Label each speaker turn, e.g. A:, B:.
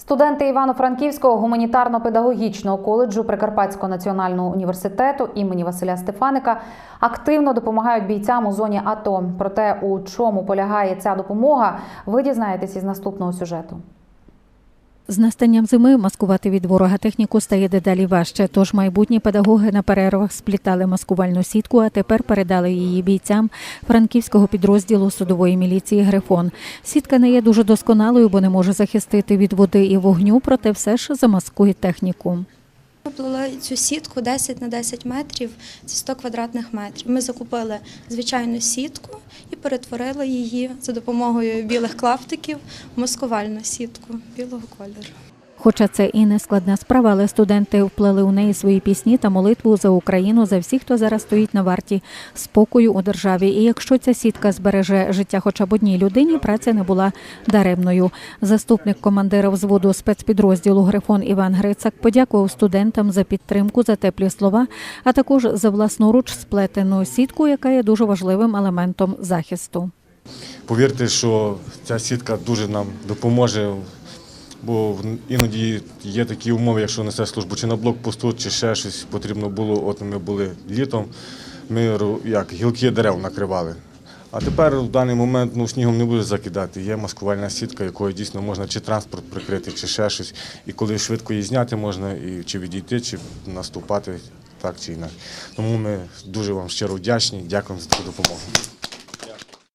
A: Студенти Івано-Франківського гуманітарно-педагогічного коледжу Прикарпатського національного університету імені Василя Стефаника активно допомагають бійцям у зоні АТО. Про те, у чому полягає ця допомога, ви дізнаєтесь із наступного сюжету.
B: З настанням зими маскувати від ворога техніку стає дедалі важче. Тож майбутні педагоги на перервах сплітали маскувальну сітку, а тепер передали її бійцям франківського підрозділу судової міліції Грифон. Сітка не є дуже досконалою, бо не може захистити від води і вогню, проте все ж замаскує техніку.
C: Плели цю сітку 10 на 10 метрів, це 100 квадратних метрів. Ми закупили звичайну сітку і перетворили її за допомогою білих клаптиків в маскувальну сітку білого кольору.
B: Хоча це і не складна справа, але студенти вплели у неї свої пісні та молитву за Україну, за всіх, хто зараз стоїть на варті спокою у державі. І якщо ця сітка збереже життя хоча б одній людині, праця не була даремною. Заступник командира взводу спецпідрозділу Грифон Іван Грицак подякував студентам за підтримку, за теплі слова, а також за власноруч сплетену сітку, яка є дуже важливим елементом захисту.
D: Повірте, що ця сітка дуже нам допоможе, бо іноді є такі умови, якщо несе службу чи на блокпосту, чи ще щось потрібно було. От ми були літом, ми як гілки дерев накривали. А тепер в даний момент ну, снігом не буде закидати. Є маскувальна сітка, якою дійсно можна чи транспорт прикрити, чи ще щось. І коли швидко її зняти можна, і чи відійти, чи наступати так чи інакше. Тому ми дуже вам щиро вдячні. Дякуємо за таку допомогу.